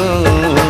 উদাসী গো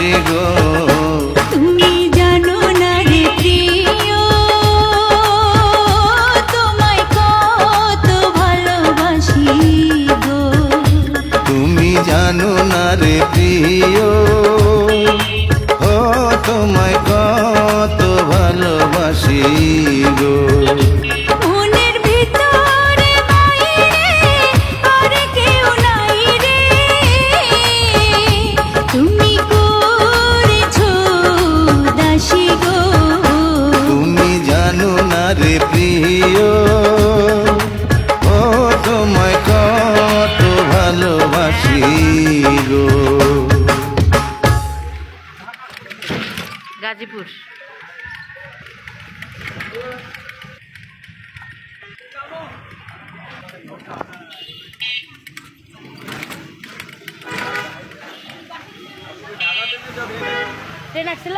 হাসি গো। তুমি জানো না রে প্রিয় তোমায় কত ভালোবাসি গো। তুমি জানো না রে প্রিয় প্রিয় ও তোমায় কত ভালোবাসি গো গাজীপুর। ট্রেন আসছিল?